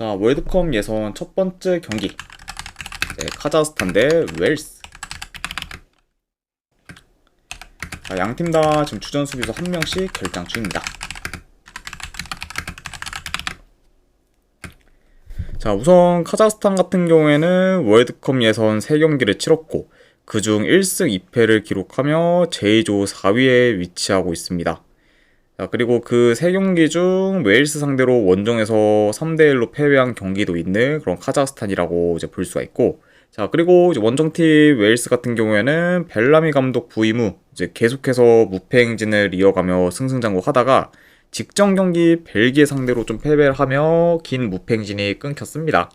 자, 월드컵 예선 첫 번째 경기. 네, 카자흐스탄 대. 자, 양팀 다 지금 주전 수비수 한 명씩 결장 중입니다. 자, 우선 카자흐스탄 같은 경우에는 월드컵 예선 3경기를 치렀고 그중 1승 2패를 기록하며 제2조 4위에 위치하고 있습니다. 자, 그리고 그 세 경기 중 웨일스 상대로 원정에서 3대 1로 패배한 경기도 있는 그런 카자흐스탄이라고 이제 볼 수가 있고 자, 그리고 원정팀 웨일스 같은 경우에는 벨라미 감독 부임 후 이제 계속해서 무패 행진을 이어가며 승승장구 하다가 직전 경기 벨기에 상대로 좀 패배를 하며 긴 무패 행진이 끊겼습니다.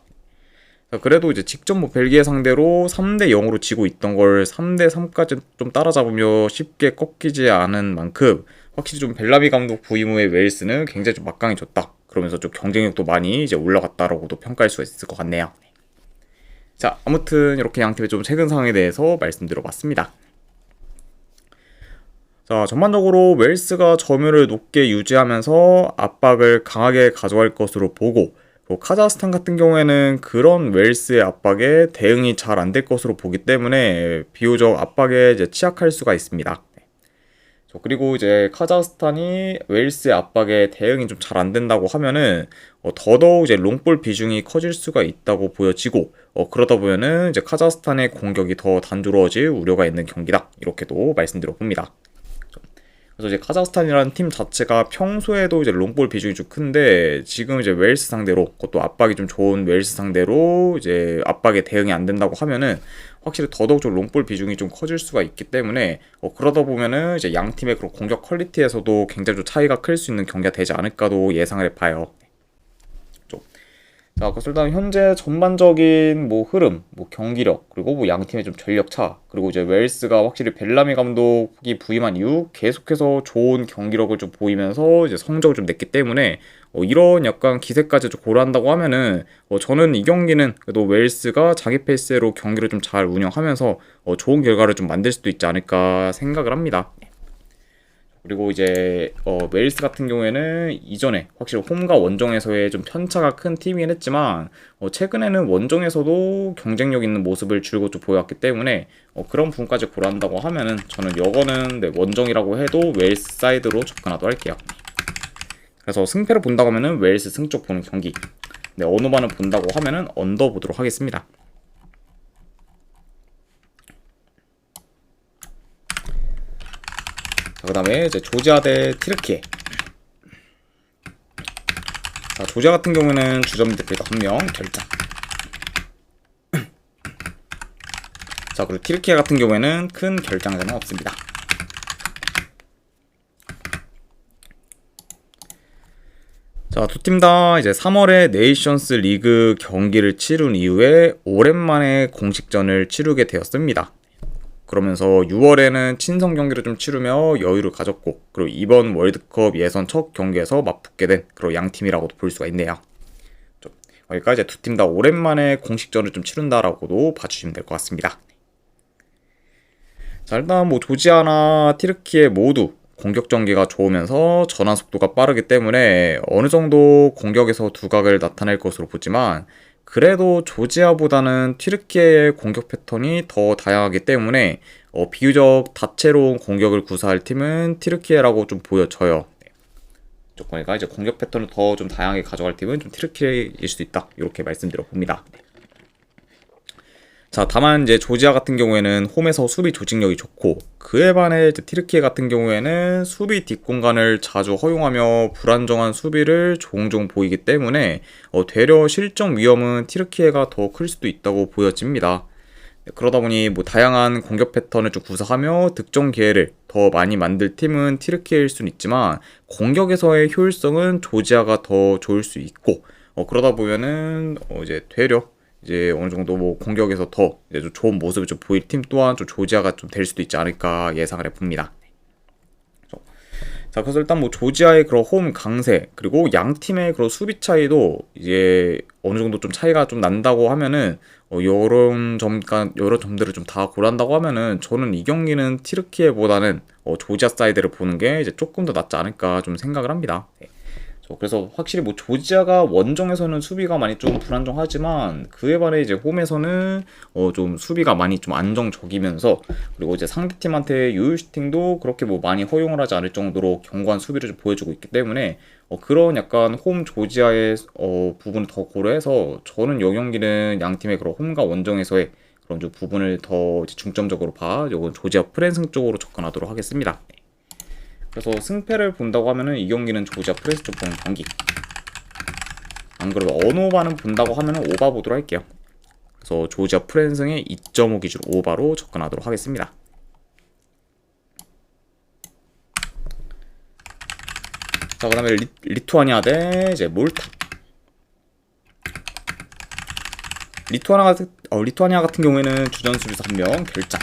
자, 그래도 이제 직전 뭐 벨기에 상대로 3대 0으로 지고 있던 걸 3대 3까지 좀 따라잡으며 쉽게 꺾이지 않은 만큼 확실히 좀 벨라미 감독 부임 후에 웨일스는 굉장히 좀 막강해졌다. 그러면서 좀 경쟁력도 많이 이제 올라갔다라고도 평가할 수가 있을 것 같네요. 자, 아무튼 이렇게 양 팀의 좀 최근 상황에 대해서 말씀드려봤습니다. 자, 전반적으로 웨일스가 점유를 높게 유지하면서 압박을 강하게 가져갈 것으로 보고 또 카자흐스탄 같은 경우에는 그런 웨일스의 압박에 대응이 잘 안 될 것으로 보기 때문에 비교적 압박에 이제 취약할 수가 있습니다. 그리고 이제 카자흐스탄이 웨일스의 압박에 대응이 좀 잘 안 된다고 하면은 어, 더더욱 이제 롱볼 비중이 커질 수가 있다고 보여지고 어, 그러다 보면은 이제 카자흐스탄의 공격이 더 단조로워질 우려가 있는 경기다 이렇게도 말씀드려 봅니다. 그래서 이제 카자흐스탄이라는 팀 자체가 평소에도 이제 롱볼 비중이 좀 큰데 지금 이제 웨일스 상대로 그것도 압박이 좀 좋은 웨일스 상대로 이제 압박에 대응이 안 된다고 하면은 확실히 더더욱 좀 롱볼 비중이 좀 커질 수가 있기 때문에 어 그러다 보면은 이제 양 팀의 그런 공격 퀄리티에서도 굉장히 좀 차이가 클 수 있는 경기가 되지 않을까도 예상을 해봐요. 자, 그래서 일단 현재 전반적인 뭐 흐름, 뭐 경기력, 그리고 뭐 양 팀의 좀 전력 차, 그리고 이제 웨일스가 확실히 벨라미 감독이 부임한 이후 계속해서 좋은 경기력을 좀 보이면서 이제 성적을 좀 냈기 때문에 어, 이런 약간 기세까지 좀 고려한다고 하면은 어, 저는 이 경기는 그래도 웨일스가 자기 페이스로 경기를 좀 잘 운영하면서 어, 좋은 결과를 좀 만들 수도 있지 않을까 생각을 합니다. 그리고 이제 어, 웨일스 같은 경우에는 이전에 확실히 홈과 원정에서의 좀 편차가 큰 팀이긴 했지만 어, 최근에는 원정에서도 경쟁력 있는 모습을 줄곧 좀 보여왔기 때문에 어, 그런 부분까지 고려한다고 하면은 저는 여거는 네, 원정이라고 해도 웨일스 사이드로 접근하도록 할게요. 그래서 승패를 본다고 하면은 웨일스 승쪽 보는 경기. 네, 어느 반을 본다고 하면은 언더 보도록 하겠습니다. 그 다음에 이제 조지아 대 티르키에. 자, 조지아 같은 경우는 주전 미드필더 한명 결정. 자, 그리고 티르키에 같은 경우에는 큰 결장자는 없습니다. 자, 두 팀 다 이제 3월에 네이션스 리그 경기를 치룬 이후에 오랜만에 공식전을 치르게 되었습니다. 그러면서 6월에는 친선 경기를 좀 치르며 여유를 가졌고 그리고 이번 월드컵 예선 첫 경기에서 맞붙게 된 그런 양 팀이라고도 볼 수가 있네요. 그러니까 이제 두 팀 다 오랜만에 공식전을 좀 치른다라고도 봐주시면 될 것 같습니다. 자 일단 뭐 조지아나 티르키에 모두 공격 전개가 좋으면서 전환 속도가 빠르기 때문에 어느 정도 공격에서 두각을 나타낼 것으로 보지만 그래도 조지아보다는 튀르키의 공격 패턴이 더 다양하기 때문에 어, 비교적 다채로운 공격을 구사할 팀은 튀르키예라고 좀 보여져요. 네. 이제 공격 패턴을 더 좀 다양하게 가져갈 팀은 좀 튀르키예일 수도 있다. 이렇게 말씀드려 봅니다. 네. 자, 다만 이제 조지아 같은 경우에는 홈에서 수비 조직력이 좋고 그에 반해 티르키예 같은 경우에는 수비 뒷공간을 자주 허용하며 불안정한 수비를 종종 보이기 때문에 어, 되려 실점 위험은 티르키예가 더 클 수도 있다고 보여집니다. 네, 그러다 보니 뭐 다양한 공격 패턴을 좀 구사하며 득점 기회를 더 많이 만들 팀은 티르키예일 수는 있지만 공격에서의 효율성은 조지아가 더 좋을 수 있고 어, 그러다 보면은 어, 이제 되려 이제 어느 정도 뭐 공격에서 더 이제 좀 좋은 모습을 좀 보일 팀 또한 좀 조지아가 좀 될 수도 있지 않을까 예상을 해봅니다. 자, 그래서 일단 뭐 조지아의 그런 홈 강세 그리고 양 팀의 그런 수비 차이도 이제 어느 정도 좀 차이가 좀 난다고 하면은 어, 여러 점, 여러 점들을 좀 다 고려한다고 하면은 저는 이 경기는 티르키예보다는 어, 조지아 사이드를 보는 게 이제 조금 더 낫지 않을까 좀 생각을 합니다. 네. 저 그래서 확실히 뭐 조지아가 원정에서는 수비가 많이 좀 불안정하지만 그에 반해 이제 홈에서는 어 좀 수비가 많이 좀 안정적이면서 그리고 이제 상대팀한테 유효 슈팅도 그렇게 뭐 많이 허용을 하지 않을 정도로 견고한 수비를 좀 보여주고 있기 때문에 어 그런 약간 홈 조지아의 어 부분을 더 고려해서 저는 이 경기는 양 팀의 그런 홈과 원정에서의 그런 좀 부분을 더 중점적으로 봐 요건 조지아 프랜승 쪽으로 접근하도록 하겠습니다. 그래서 승패를 본다고 하면은 이 경기는 조지아 프레스 쪽 보는 경기. 안 그래도 언오바는 본다고 하면은 오바 보도록 할게요. 그래서 조지아 프랜승의 2.5 기준 오바로 접근하도록 하겠습니다. 자, 그 다음에 리, 리투아니아 대 이제 몰타. 같은 어, 리투아니아 같은 경우에는 주전 수비수 한 명 결장.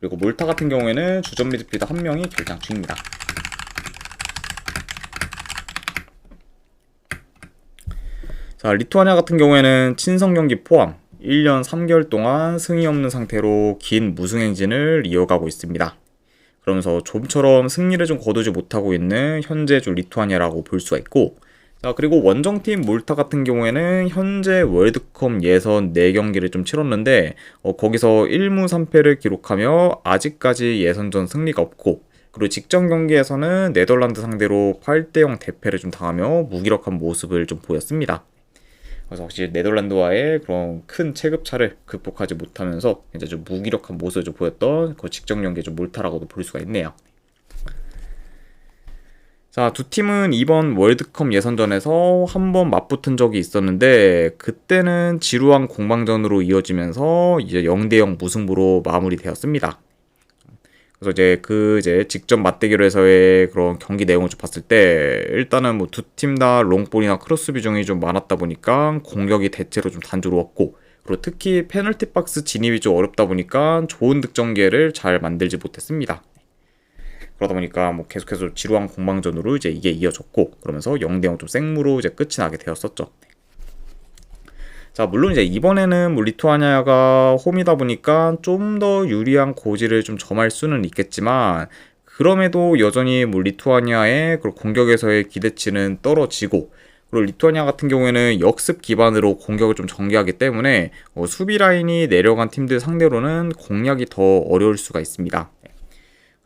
그리고 몰타 같은 경우에는 주전 미드필더 한 명이 결장 중입니다. 자, 리투아니아 같은 경우에는 친선 경기 포함 1년 3개월 동안 승이 없는 상태로 긴 무승 행진을 이어가고 있습니다. 그러면서 좀처럼 승리를 좀 거두지 못하고 있는 현재 좀 리투아니아라고 볼 수가 있고 자, 그리고 원정팀 몰타 같은 경우에는 현재 월드컵 예선 4경기를 좀 치렀는데 어, 거기서 1무 3패를 기록하며 아직까지 예선전 승리가 없고 그리고 직전 경기에서는 네덜란드 상대로 8대0 대패를 좀 당하며 무기력한 모습을 좀 보였습니다. 그래서 확실히 네덜란드와의 그런 큰 체급차를 극복하지 못하면서 이제 좀 무기력한 모습을 좀 보였던 그 직전 경기의 좀 몰타라고도 볼 수가 있네요. 자, 두 팀은 이번 월드컵 예선전에서 한 번 맞붙은 적이 있었는데 그때는 지루한 공방전으로 이어지면서 이제 0대 0 무승부로 마무리되었습니다. 그래서 이제 그 이제 직접 맞대결에서의 그런 경기 내용을 좀 봤을 때 일단은 뭐 두 팀 다 롱볼이나 크로스 비중이 좀 많았다 보니까 공격이 대체로 좀 단조로웠고 그리고 특히 페널티 박스 진입이 좀 어렵다 보니까 좋은 득점 기회를 잘 만들지 못했습니다. 그러다 보니까 뭐 계속해서 지루한 공방전으로 이제 이게 이어졌고 그러면서 0대0 좀 생무로 이제 끝이 나게 되었었죠. 자, 물론 이제 이번에는 뭐 리투아니아가 홈이다 보니까 좀 더 유리한 고지를 좀 점할 수는 있겠지만 그럼에도 여전히 뭐 리투아니아의 공격에서의 기대치는 떨어지고 그리고 리투아니아 같은 경우에는 역습 기반으로 공격을 좀 전개하기 때문에 어, 수비 라인이 내려간 팀들 상대로는 공략이 더 어려울 수가 있습니다.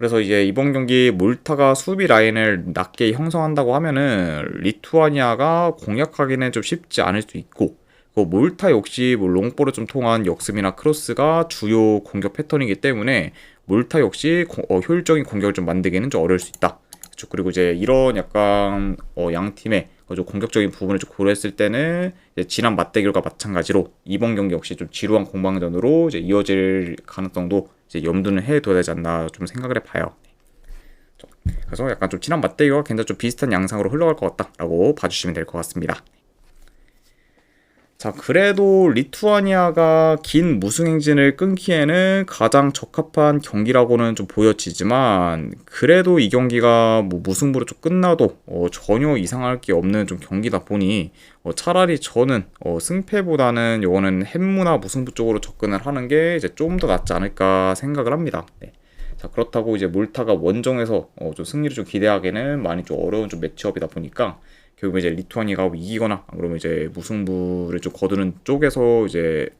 그래서 이제 이번 경기 몰타가 수비 라인을 낮게 형성한다고 하면은 리투아니아가 공략하기는 좀 쉽지 않을 수 있고 그 몰타 역시 뭐 롱볼을 좀 통한 역습이나 크로스가 주요 공격 패턴이기 때문에 몰타 역시 고, 어, 효율적인 공격을 좀 만들기는 좀 어려울 수 있다. 그렇죠. 그리고 이제 이런 약간 어, 양 팀의 좀 공격적인 부분을 좀 고려했을 때는 지난 맞대결과 마찬가지로 이번 경기 역시 좀 지루한 공방전으로 이제 이어질 가능성도 이제 염두는 해둬야 되지 않나 좀 생각을 해봐요. 그래서 약간 좀 지난 맞대결과 굉장히 좀 비슷한 양상으로 흘러갈 것 같다라고 봐주시면 될 것 같습니다. 자, 그래도 리투아니아가 긴 무승 행진을 끊기에는 가장 적합한 경기라고는 좀 보여지지만, 그래도 이 경기가 뭐 무승부로 좀 끝나도 어, 전혀 이상할 게 없는 좀 경기다 보니, 어, 차라리 저는 어, 승패보다는 요거는 햄무나 무승부 쪽으로 접근을 하는 게 이제 좀 더 낫지 않을까 생각을 합니다. 네. 자, 그렇다고 이제 몰타가 원정에서 어, 좀 승리를 좀 기대하기는 많이 좀 어려운 좀 매치업이다 보니까, 결국 이제 리투아니가 이기거나 그러면 이제 무승부를 좀 거두는 쪽에서 이제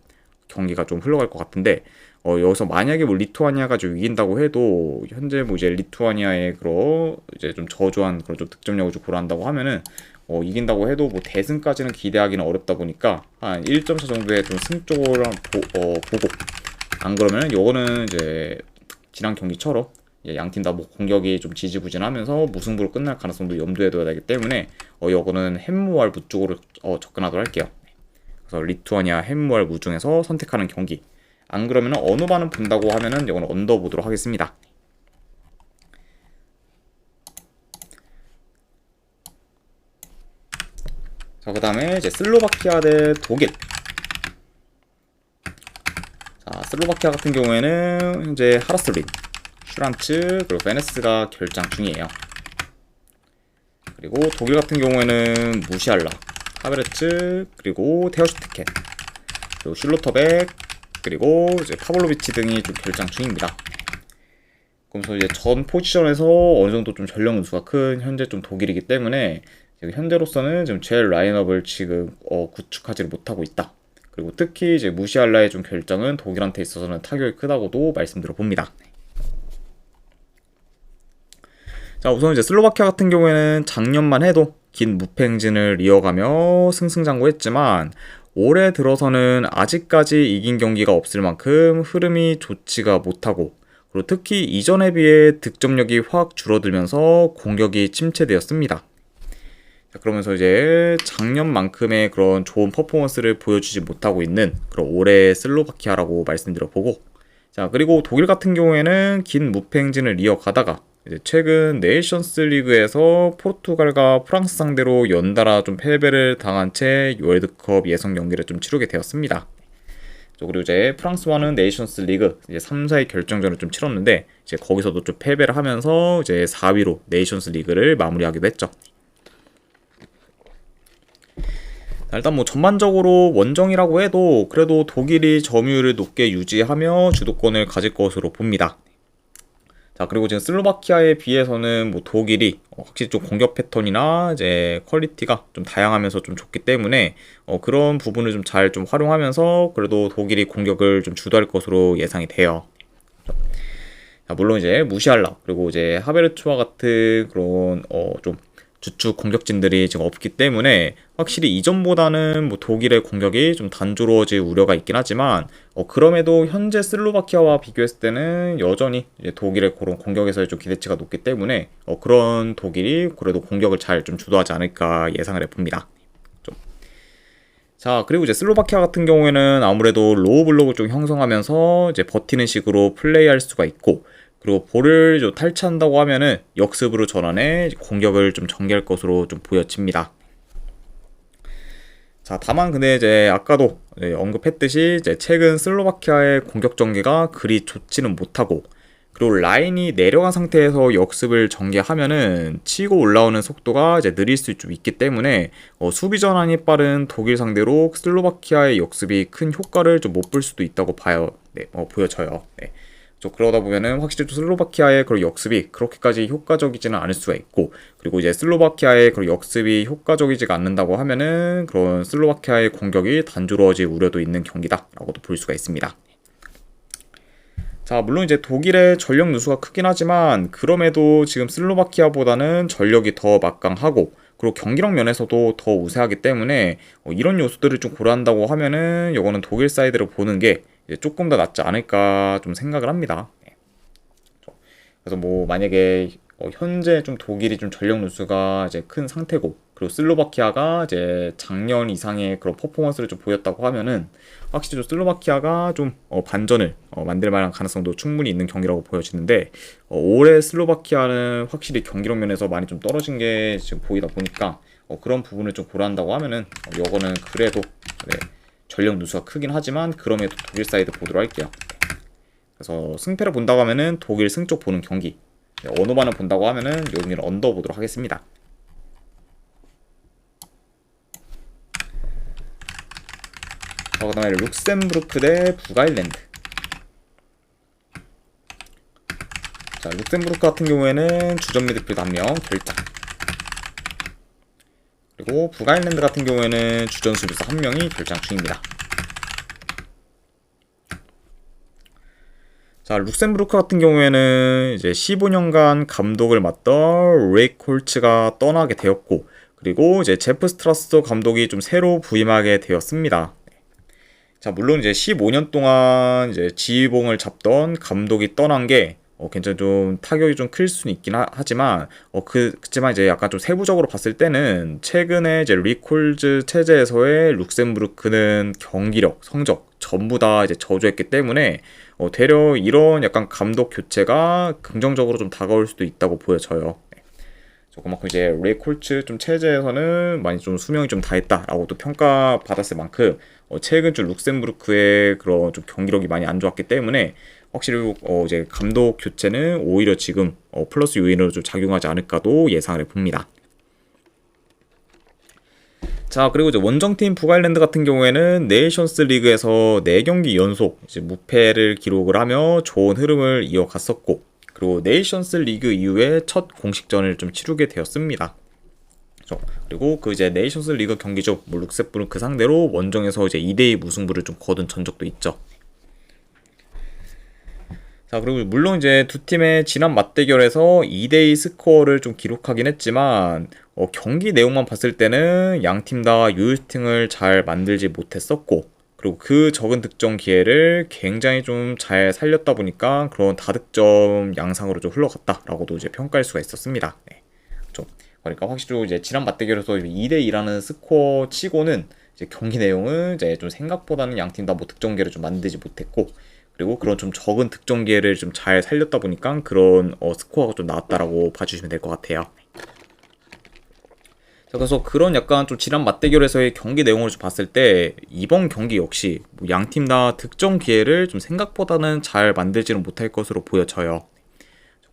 경기가 좀 흘러갈 것 같은데 어, 여기서 만약에 뭐 리투아니아가 좀 이긴다고 해도 현재 뭐 이제 리투아니아의 그런 이제 좀 저조한 그런 좀 득점력을 좀 고려한다고 하면은 어, 이긴다고 해도 뭐 대승까지는 기대하기는 어렵다 보니까 한 1점 차 정도의 좀 승 쪽을 보, 어, 보고 안 그러면 은 요거는 이제 지난 경기처럼 양팀 다뭐 공격이 좀 지지부진하면서 무승부로 끝날 가능성도 염두에 둬야 되기 때문에 어, 이거는 햄무알 무 쪽으로 어, 접근하도록 할게요. 그래서 리투아니아 햄무알 무 중에서 선택하는 경기. 안 그러면 어느 반은 본다고 하면은 이거는 언더 보도록 하겠습니다. 자, 그 다음에 이제 슬로바키아 대 독일. 자, 슬로바키아 같은 경우에는 현재 하라슬린. 슈란츠 그리고 베네스가 결장 중이에요. 그리고 독일 같은 경우에는 무시알라, 하베르츠 그리고 테어슈트켄 그리고 슐로터백 그리고 이제 파블로비치 등이 좀 결장 중입니다. 그러면서 이제 전 포지션에서 어느 정도 좀 전력 누수가 큰 현재 좀 독일이기 때문에 지금 현재로서는 지금 제일 라인업을 지금 어, 구축하지 못하고 있다. 그리고 특히 이제 무시할라의 좀 결정은 독일한테 있어서는 타격이 크다고도 말씀드려 봅니다. 자, 우선 이제 슬로바키아 같은 경우에는 작년만 해도 긴 무패 행진을 이어가며 승승장구했지만 올해 들어서는 아직까지 이긴 경기가 없을 만큼 흐름이 좋지가 못하고 그리고 특히 이전에 비해 득점력이 확 줄어들면서 공격이 침체되었습니다. 자, 그러면서 이제 작년만큼의 그런 좋은 퍼포먼스를 보여주지 못하고 있는 그런 올해 슬로바키아라고 말씀드려 보고 자 그리고 독일 같은 경우에는 긴 무패 행진을 이어가다가 최근 네이션스 리그에서 포르투갈과 프랑스 상대로 연달아 좀 패배를 당한 채 월드컵 예선 경기를 좀 치르게 되었습니다. 그리고 이제 프랑스와는 네이션스 리그 이제 3, 4위 결정전을 좀 치렀는데 이제 거기서도 좀 패배를 하면서 이제 4위로 네이션스 리그를 마무리하기도 했죠. 일단 뭐 전반적으로 원정이라고 해도 그래도 독일이 점유율을 높게 유지하며 주도권을 가질 것으로 봅니다. 자 그리고 지금 슬로바키아에 비해서는 뭐 독일이 어, 확실히 좀 공격 패턴이나 이제 퀄리티가 좀 다양하면서 좀 좋기 때문에 어, 그런 부분을 좀 잘좀 좀 활용하면서 그래도 독일이 공격을 좀 주도할 것으로 예상이 돼요. 자, 물론 이제 무시할라 그리고 이제 하베르츠와 같은 그런 어 좀 주축 공격진들이 지금 없기 때문에 확실히 이전보다는 뭐 독일의 공격이 좀 단조로워질 우려가 있긴 하지만 어 그럼에도 현재 슬로바키아와 비교했을 때는 여전히 독일의 그런 공격에서의 좀 기대치가 높기 때문에 어 그런 독일이 그래도 공격을 잘 좀 주도하지 않을까 예상을 해봅니다. 좀. 자 그리고 이제 슬로바키아 같은 경우에는 아무래도 로우 블록을 좀 형성하면서 이제 버티는 식으로 플레이할 수가 있고 그리고 볼을 좀 탈취한다고 하면은 역습으로 전환해 공격을 좀 전개할 것으로 좀 보여집니다. 자, 다만 근데 이제 아까도 언급했듯이 이제 최근 슬로바키아의 공격 전개가 그리 좋지는 못하고 그리고 라인이 내려간 상태에서 역습을 전개하면은 치고 올라오는 속도가 이제 느릴 수 좀 있기 때문에 어, 수비 전환이 빠른 독일 상대로 슬로바키아의 역습이 큰 효과를 좀 못 볼 수도 있다고 봐요. 네, 어, 보여져요. 네. 그러다 보면은 확실히 또 슬로바키아의 그런 역습이 그렇게까지 효과적이지는 않을 수가 있고 그리고 이제 슬로바키아의 그런 역습이 효과적이지가 않는다고 하면은 그런 슬로바키아의 공격이 단조로워질 우려도 있는 경기다라고도 볼 수가 있습니다. 자, 물론 이제 독일의 전력 누수가 크긴 하지만 그럼에도 지금 슬로바키아보다는 전력이 더 막강하고 그리고 경기력 면에서도 더 우세하기 때문에 어, 이런 요소들을 좀 고려한다고 하면은 이거는 독일 사이드를 보는 게 조금 더 낫지 않을까 좀 생각을 합니다. 네. 그래서 뭐 만약에 어 현재 좀 독일이 좀 전력 누수가 이제 큰 상태고 그리고 슬로바키아가 이제 작년 이상의 그런 퍼포먼스를 좀 보였다고 하면은 확실히 좀 슬로바키아가 좀 어 반전을 어 만들 만한 가능성도 충분히 있는 경기라고 보여지는데 어 올해 슬로바키아는 확실히 경기력 면에서 많이 좀 떨어진 게 지금 보이다 보니까 어 그런 부분을 좀 고려한다고 하면은 어 요거는 그래도 네. 전력 누수가 크긴 하지만 그럼에도 독일 사이드 보도록 할게요. 그래서 승패를 본다고 하면은 독일 승 쪽 보는 경기 네, 어느 반을 본다고 하면은 여기를 언더 보도록 하겠습니다. 자, 그 다음에 룩셈부르크 대 북아일랜드. 자, 룩셈부르크 같은 경우에는 주전 미드필드 한명 결장. 그리고 북아일랜드 같은 경우에는 주전 수비수 한 명이 결장 중입니다. 자, 룩셈부르크 같은 경우에는 이제 15년간 감독을 맡던 레이 콜츠가 떠나게 되었고, 그리고 이제 제프 스트라스 감독이 좀 새로 부임하게 되었습니다. 자, 물론 이제 15년 동안 이제 지휘봉을 잡던 감독이 떠난 게 어, 굉장히 좀 타격이 좀 클 수는 있긴 하, 지만 어, 그, 그지만 이제 약간 좀 세부적으로 봤을 때는 최근에 이제 리콜즈 체제에서의 룩셈부르크는 경기력, 성적 전부 다 이제 저조했기 때문에 어, 되려 이런 약간 감독 교체가 긍정적으로 좀 다가올 수도 있다고 보여져요. 네. 그만큼 이제 레이콜츠 좀 체제에서는 많이 좀 수명이 좀 다했다라고 또 평가받았을 만큼 어, 최근 좀 룩셈부르크의 그런 좀 경기력이 많이 안 좋았기 때문에 확실히 어 이제 감독 교체는 오히려 지금 어 플러스 요인으로 좀 작용하지 않을까도 예상을 해봅니다. 자 그리고 이제 원정팀 북아일랜드 같은 경우에는 네이션스 리그에서 4경기 연속 이제 무패를 기록을 하며 좋은 흐름을 이어갔었고 그리고 네이션스 리그 이후에 첫 공식전을 좀 치르게 되었습니다. 그리고 그 이제 네이션스 리그 경기죠. 뭐 룩셈부르크 상대로 원정에서 이제 2대2 무승부를 좀 거둔 전적도 있죠. 자, 그리고 물론 이제 두 팀의 지난 맞대결에서 2대2 스코어를 좀 기록하긴 했지만, 어, 경기 내용만 봤을 때는 양 팀 다 유효팅을 잘 만들지 못했었고, 그리고 그 적은 득점 기회를 굉장히 좀 잘 살렸다 보니까 그런 다득점 양상으로 좀 흘러갔다라고도 이제 평가할 수가 있었습니다. 네. 좀 그러니까 확실히 이제 지난 맞대결에서 2대 2라는 스코어 치고는 이제 경기 내용은 이제 좀 생각보다는 양 팀 다 뭐 득점 기회를 좀 만들지 못했고 그리고 그런 좀 적은 득점 기회를 좀 잘 살렸다 보니까 그런 어, 스코어가 좀 나왔다라고 봐주시면 될 것 같아요. 자, 그래서 그런 약간 좀 지난 맞대결에서의 경기 내용을 좀 봤을 때 이번 경기 역시 뭐 양팀 다 득점 기회를 좀 생각보다는 잘 만들지는 못할 것으로 보여져요.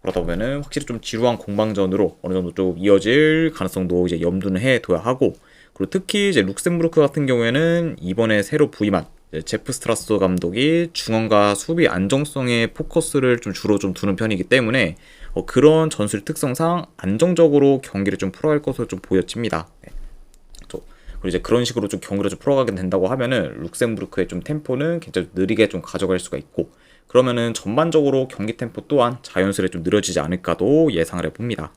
그러다 보면은 확실히 좀 지루한 공방전으로 어느 정도 좀 이어질 가능성도 이제 염두는 해 둬야 하고 그리고 특히 이제 룩셈부르크 같은 경우에는 이번에 새로 부임한 제프 스트라스 감독이 중원과 수비 안정성에 포커스를 좀 주로 좀 두는 편이기 때문에 어, 그런 전술 특성상 안정적으로 경기를 좀 풀어갈 것으로 좀 보여집니다. 네. 그리고 이제 그런 식으로 좀 경기를 좀 풀어가게 된다고 하면은 룩셈부르크의 좀 템포는 굉장히 느리게 좀 가져갈 수가 있고 그러면은 전반적으로 경기 템포 또한 자연스레 좀 느려지지 않을까도 예상을 해봅니다.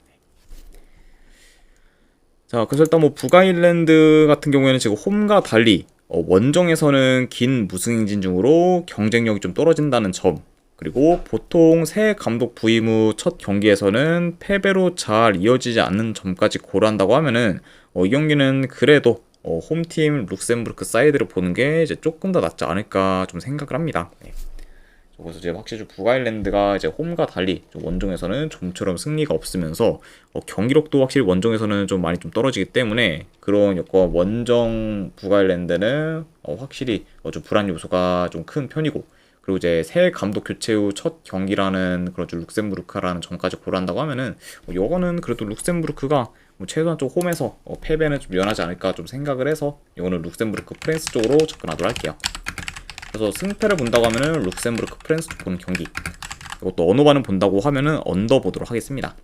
자, 그래서 일단 뭐 북아일랜드 같은 경우에는 지금 홈과 달리 어, 원정에서는 긴 무승 행진 중으로 경쟁력이 좀 떨어진다는 점 그리고 보통 새 감독 부임 후 첫 경기에서는 패배로 잘 이어지지 않는 점까지 고려한다고 하면은 어, 이 경기는 그래도 어, 홈팀 룩셈부르크 사이드를 보는 게 이제 조금 더 낫지 않을까 좀 생각을 합니다. 네. 그래서 이제 확실히 북아일랜드가 이제 홈과 달리 원정에서는 좀처럼 승리가 없으면서 어, 경기력도 확실히 원정에서는 좀 많이 좀 떨어지기 때문에 그런 여건 원정 북아일랜드는 어, 확실히 어, 좀 불안 요소가 좀 큰 편이고 그리고 이제 새 감독 교체 후 첫 경기라는 그런 좀 룩셈부르크라는 점까지 고려한다고 하면은 어, 이거는 그래도 룩셈부르크가 뭐 최소한 좀 홈에서 어, 패배는 좀 면하지 않을까 좀 생각을 해서 이거는 룩셈부르크 프랜스 쪽으로 접근하도록 할게요. 그래서 승패를 본다고 하면은 룩셈부르크 프랜스 쪽 보는 경기 이것도 어느 반을 본다고 하면은 언더 보도록 하겠습니다.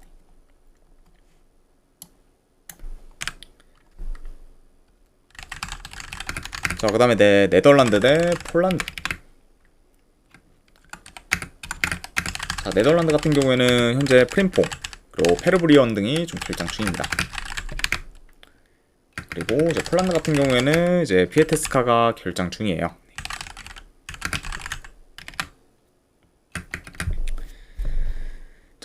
자, 그 다음에 네, 네덜란드 대 폴란드. 자, 네덜란드 같은 경우에는 현재 프림퐁, 그리고 페르브리언 등이 좀 결장 중입니다. 그리고 이제 폴란드 같은 경우에는 이제 피에테스카가 결장 중이에요.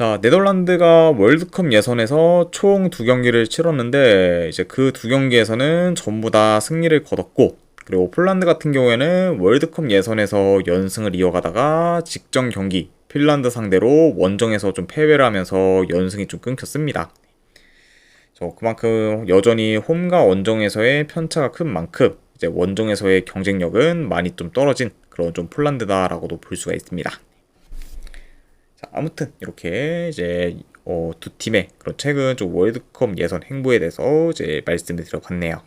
자, 네덜란드가 월드컵 예선에서 총 두 경기를 치렀는데 이제 그 두 경기에서는 전부 다 승리를 거뒀고 그리고 폴란드 같은 경우에는 월드컵 예선에서 연승을 이어가다가 직전 경기 핀란드 상대로 원정에서 좀 패배를 하면서 연승이 좀 끊겼습니다. 저 그만큼 여전히 홈과 원정에서의 편차가 큰 만큼 이제 원정에서의 경쟁력은 많이 좀 떨어진 그런 좀 폴란드다라고도 볼 수가 있습니다. 자, 아무튼 이렇게 이제 어, 두 팀의 그런 최근 좀 월드컵 예선 행보에 대해서 이제 말씀을 드려봤네요.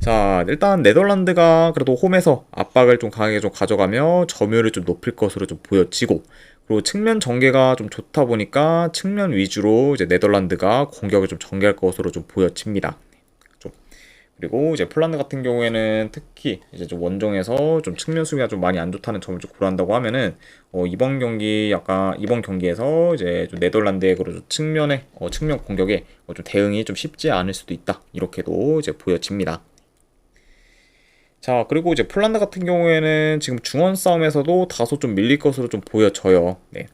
자, 일단 네덜란드가 그래도 홈에서 압박을 좀 강하게 좀 가져가며 점유율을 좀 높일 것으로 좀 보여지고, 그리고 측면 전개가 좀 좋다 보니까 측면 위주로 이제 네덜란드가 공격을 좀 전개할 것으로 좀 보여집니다. 그리고 이제 폴란드 같은 경우에는 특히 이제 좀 원정에서 좀 측면 수비가 좀 많이 안 좋다는 점을 좀 고려한다고 하면은 어 이번 경기 약간 이번 경기에서 이제 좀 네덜란드의 그런 측면에 어 측면 공격에 어 좀 대응이 좀 쉽지 않을 수도 있다 이렇게도 이제 보여집니다. 자 그리고 이제 폴란드 같은 경우에는 지금 중원 싸움에서도 다소 좀 밀릴 것으로 좀 보여져요. 네.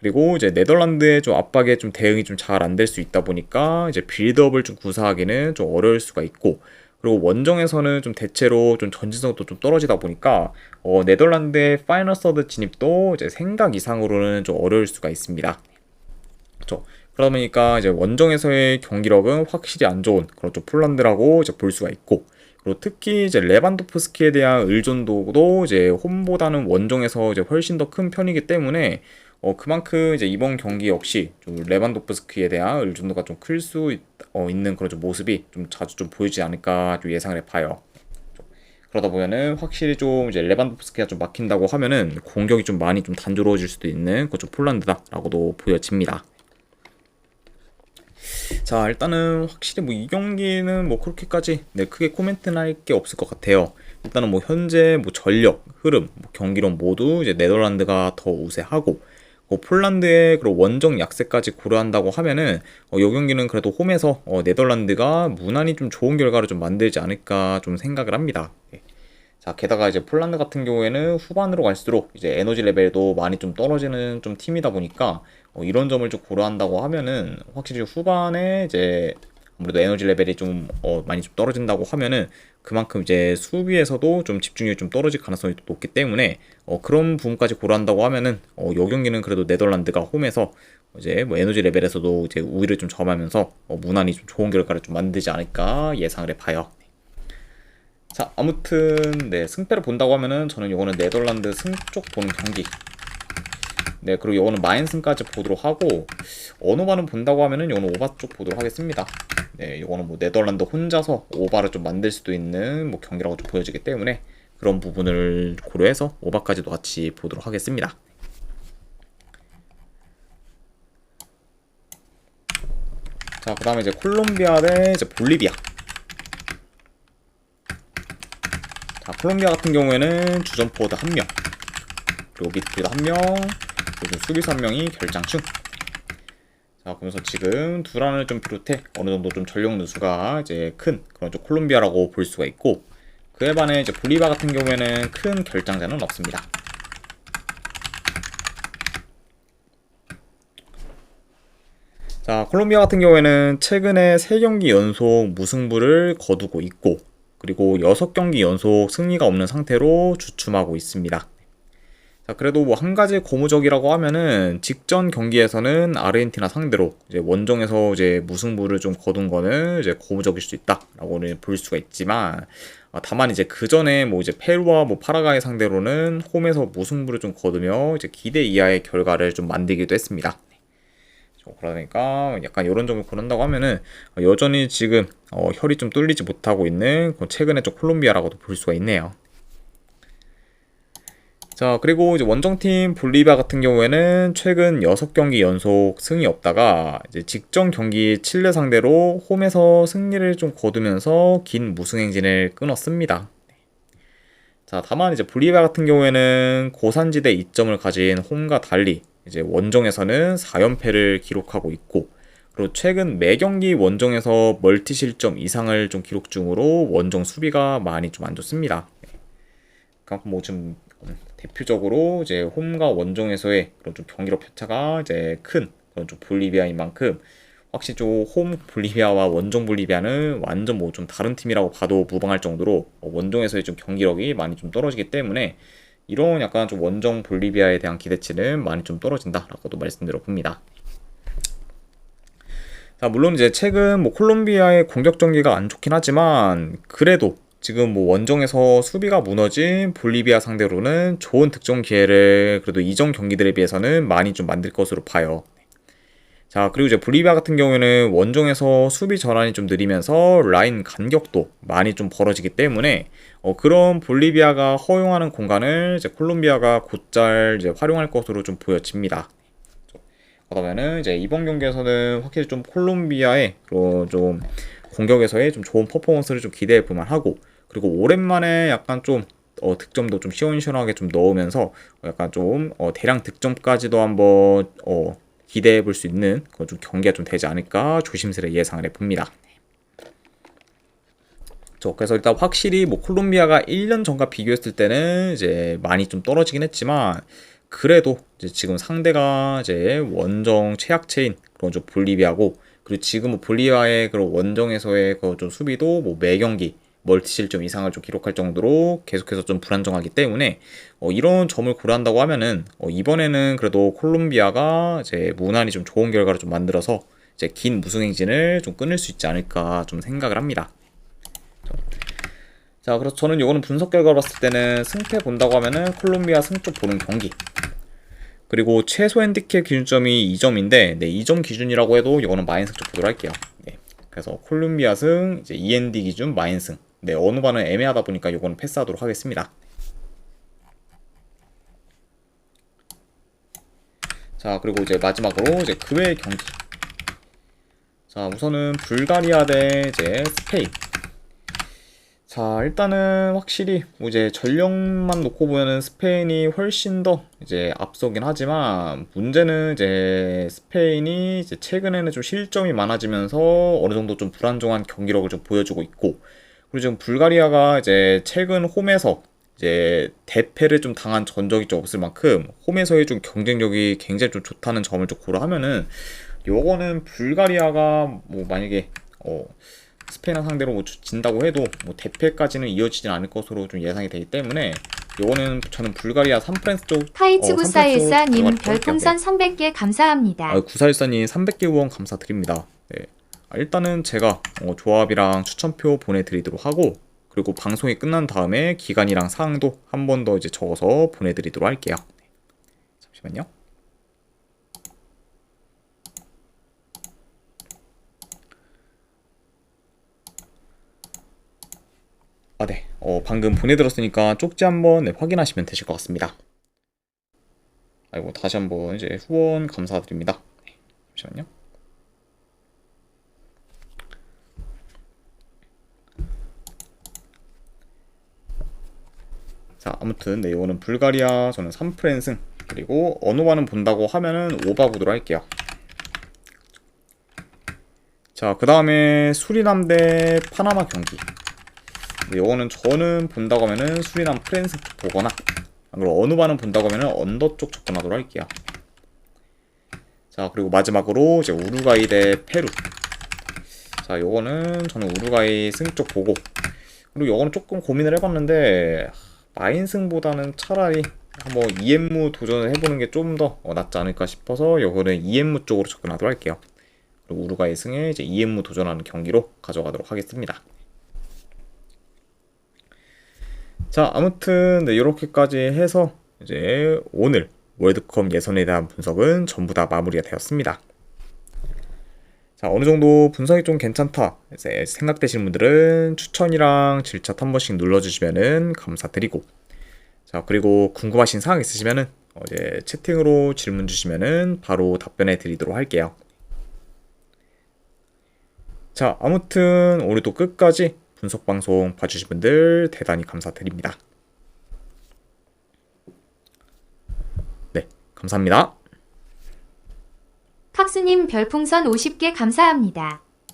그리고 이제 네덜란드의 좀 압박에 좀 대응이 좀 잘 안 될 수 있다 보니까 이제 빌드업을 좀 구사하기는 좀 어려울 수가 있고 그리고 원정에서는 좀 대체로 좀 전진성도 좀 떨어지다 보니까 어, 네덜란드의 파이널 서드 진입도 이제 생각 이상으로는 좀 어려울 수가 있습니다. 그렇죠. 그러다 보니까 이제 원정에서의 경기력은 확실히 안 좋은 그런 좀 폴란드라고 이제 볼 수가 있고 그리고 특히 이제 레반도프스키에 대한 의존도도 이제 홈보다는 원정에서 이제 훨씬 더 큰 편이기 때문에 어, 그만큼 이제 이번 경기 역시 좀 레반도프스키에 대한 의존도가 좀 클 수 어, 있는 그런 좀 모습이 좀 자주 좀 보이지 않을까 좀 예상을 해봐요. 그러다 보면은 확실히 좀 이제 레반도프스키가 좀 막힌다고 하면은 공격이 좀 많이 좀 단조로워질 수도 있는 그좀 폴란드다라고도 보여집니다. 자 일단은 확실히 뭐 이 경기는 뭐 그렇게까지 네 크게 코멘트는 할 게 없을 것 같아요. 일단은 뭐 현재 뭐 전력, 흐름, 뭐 경기론 모두 이제 네덜란드가 더 우세하고 뭐 폴란드의 그런 원정 약세까지 고려한다고 하면은 어, 이 경기는 그래도 홈에서 어, 네덜란드가 무난히 좀 좋은 결과를 좀 만들지 않을까 좀 생각을 합니다. 예. 자 게다가 이제 폴란드 같은 경우에는 후반으로 갈수록 이제 에너지 레벨도 많이 좀 떨어지는 좀 팀이다 보니까 어, 이런 점을 좀 고려한다고 하면은 확실히 후반에 이제 아무래도 에너지 레벨이 좀 어, 많이 좀 떨어진다고 하면은 그만큼 이제 수비에서도 좀 집중력이 좀 떨어질 가능성이 높기 때문에 어, 그런 부분까지 고려한다고 하면은 어, 요 경기는 그래도 네덜란드가 홈에서 이제 뭐 에너지 레벨에서도 이제 우위를 좀 점하면서 어, 무난히 좀 좋은 결과를 좀 만들지 않을까 예상을 해봐요. 자 아무튼 네 승패를 본다고 하면은 저는 요거는 네덜란드 승 쪽 보는 경기 네 그리고 요거는 마인승까지 보도록 하고 어느 바는 본다고 하면은 요거는 오바 쪽 보도록 하겠습니다 네, 이거는 뭐 네덜란드 혼자서 오바를 좀 만들 수도 있는 뭐 경기라고 좀 보여지기 때문에 그런 부분을 고려해서 오바까지도 같이 보도록 하겠습니다. 자, 그 다음에 이제 콜롬비아 대 이제 볼리비아. 자, 콜롬비아 같은 경우에는 주전 포워드 한 명, 그리고 미드필더 한 명, 그리고 수비수 한 명이 결장충. 자, 그러면서 지금 두란을 좀 비롯해 어느 정도 좀 전력 누수가 이제 큰 그런 좀 콜롬비아라고 볼 수가 있고 그에 반해 이제 볼리바 같은 경우에는 큰 결장자는 없습니다. 자, 콜롬비아 같은 경우에는 최근에 3경기 연속 무승부를 거두고 있고 그리고 6경기 연속 승리가 없는 상태로 주춤하고 있습니다. 자, 그래도 뭐 한 가지 고무적이라고 하면은 직전 경기에서는 아르헨티나 상대로 이제 원정에서 이제 무승부를 좀 거둔 거는 이제 고무적일 수 있다라고는 볼 수가 있지만 아, 다만 이제 그 전에 뭐 이제 페루와 뭐 파라과이 상대로는 홈에서 무승부를 좀 거두며 이제 기대 이하의 결과를 좀 만들기도 했습니다. 그러니까 약간 이런 점을 고른다고 하면은 여전히 지금 어, 혈이 좀 뚫리지 못하고 있는 최근에 좀 콜롬비아라고도 볼 수가 있네요. 자, 그리고 이제 원정팀 볼리비아 같은 경우에는 최근 6경기 연속 승이 없다가 이제 직전 경기 칠레 상대로 홈에서 승리를 좀 거두면서 긴 무승 행진을 끊었습니다. 자, 다만 이제 볼리비아 같은 경우에는 고산지대 이점을 가진 홈과 달리 이제 원정에서는 4연패를 기록하고 있고 그리고 최근 매 경기 원정에서 멀티 실점 이상을 좀 기록 중으로 원정 수비가 많이 좀 안 좋습니다. 그러니까 뭐좀 대표적으로 이제 홈과 원정에서의 그런 좀 경기력 편차가 이제 큰 그런 좀 볼리비아인 만큼 확실히 좀 홈 볼리비아와 원정 볼리비아는 완전 뭐 좀 다른 팀이라고 봐도 무방할 정도로 원정에서의 좀 경기력이 많이 좀 떨어지기 때문에 이런 약간 좀 원정 볼리비아에 대한 기대치는 많이 좀 떨어진다라고도 말씀드려 봅니다. 자, 물론 이제 최근 뭐 콜롬비아의 공격 전기가 안 좋긴 하지만 그래도 지금 뭐 원정에서 수비가 무너진 볼리비아 상대로는 좋은 득점 기회를 그래도 이전 경기들에 비해서는 많이 좀 만들 것으로 봐요. 자, 그리고 이제 볼리비아 같은 경우에는 원정에서 수비 전환이 좀 느리면서 라인 간격도 많이 좀 벌어지기 때문에 어, 그런 볼리비아가 허용하는 공간을 이제 콜롬비아가 곧잘 이제 활용할 것으로 좀 보여집니다. 그러면은 이제 이번 경기에서는 확실히 좀 콜롬비아의 그런 좀 공격에서의 좀 좋은 퍼포먼스를 좀 기대해 볼만 하고 그리고 오랜만에 약간 좀 어, 득점도 좀 시원시원하게 좀 넣으면서 약간 좀 어, 대량 득점까지도 한번 어, 기대해 볼 수 있는 그런 좀 경기가 좀 되지 않을까 조심스레 예상을 해 봅니다. 그래서 일단 확실히 뭐 콜롬비아가 1년 전과 비교했을 때는 이제 많이 좀 떨어지긴 했지만 그래도 이제 지금 상대가 이제 원정 최약체인 그런 좀 볼리비아고 그리고 지금 뭐 볼리비아의 그런 원정에서의 그좀 수비도 뭐 매 경기 멀티 실점 이상을 좀 기록할 정도로 계속해서 좀 불안정하기 때문에 어, 이런 점을 고려한다고 하면은 어, 이번에는 그래도 콜롬비아가 이제 무난히 좀 좋은 결과를 좀 만들어서 이제 긴 무승 행진을 좀 끊을 수 있지 않을까 좀 생각을 합니다. 자, 그래서 저는 이거는 분석 결과로 봤을 때는 승패 본다고 하면은 콜롬비아 승쪽 보는 경기. 그리고 최소 핸디캡 기준점이 2점인데, 네, 2점 기준이라고 해도 이거는 마이너스 쪽 보도록 할게요. 네. 그래서 콜롬비아 승, 이제 END 기준 마이너스 승. 네, 어느 반은 애매하다 보니까 요거는 패스하도록 하겠습니다. 자, 그리고 이제 마지막으로 이제 그 외의 경기. 자, 우선은 불가리아 대 이제 스페인. 자, 일단은 확실히 뭐 이제 전력만 놓고 보면은 스페인이 훨씬 더 이제 앞서긴 하지만 문제는 이제 스페인이 이제 최근에는 좀 실점이 많아지면서 어느 정도 좀 불안정한 경기력을 좀 보여주고 있고 그리고 지금 불가리아가 이제 최근 홈에서 이제 대패를 좀 당한 전적이 좀 없을 만큼 홈에서의 좀 경쟁력이 굉장히 좀 좋다는 점을 좀 고려하면은 요거는 불가리아가 뭐 만약에 어 스페인 상대로 뭐 진다고 해도 뭐 대패까지는 이어지진 않을 것으로 좀 예상이 되기 때문에 요거는 저는 불가리아 산프란스 쪽 카이츠구사일사님 어, 별풍선 300개 감사합니다. 아, 구사일사님 300개 후원 감사드립니다. 네. 아, 일단은 제가 어, 조합이랑 추천표 보내드리도록 하고 그리고 방송이 끝난 다음에 기간이랑 사항도 한 번 더 이제 적어서 보내드리도록 할게요. 네. 잠시만요. 아, 네. 어, 방금 보내드렸으니까 쪽지 한번 네, 확인하시면 되실 것 같습니다. 아이고, 다시 한번 이제 후원 감사드립니다. 네, 잠시만요. 자, 아무튼 네, 이거는 불가리아 저는 3프랜승 그리고 어느 반은 본다고 하면은 5바 구도로 할게요. 자, 그 다음에 수리남 대 파나마 경기. 네, 이거는 저는 본다고 하면은 수리남 프랜스 보거나 그리고 어느 반은 본다고 하면은 언더 쪽 접근하도록 할게요. 자, 그리고 마지막으로 이제 우루과이 대 페루. 자, 요거는 저는 우루과이 승쪽 보고 그리고 요거는 조금 고민을 해봤는데 마인승보다는 차라리 한번 이엠무 도전을 해보는 게 좀 더 낫지 않을까 싶어서 요거는 이엠무 쪽으로 접근하도록 할게요. 그리고 우루과이 승에 이제 이엠무 도전하는 경기로 가져가도록 하겠습니다. 자, 아무튼 네, 이렇게까지 해서 이제 오늘 월드컵 예선에 대한 분석은 전부 다 마무리가 되었습니다. 자, 어느 정도 분석이 좀 괜찮다 생각되시는 분들은 추천이랑 질차 한 번씩 눌러주시면은 감사드리고 자, 그리고 궁금하신 사항 있으시면은 어, 이제 채팅으로 질문 주시면은 바로 답변해 드리도록 할게요. 자, 아무튼 오늘도 끝까지 분석 방송 봐주신 분들 대단히 감사드립니다. 네, 감사합니다. 칵스님 별풍선 50개 감사합니다.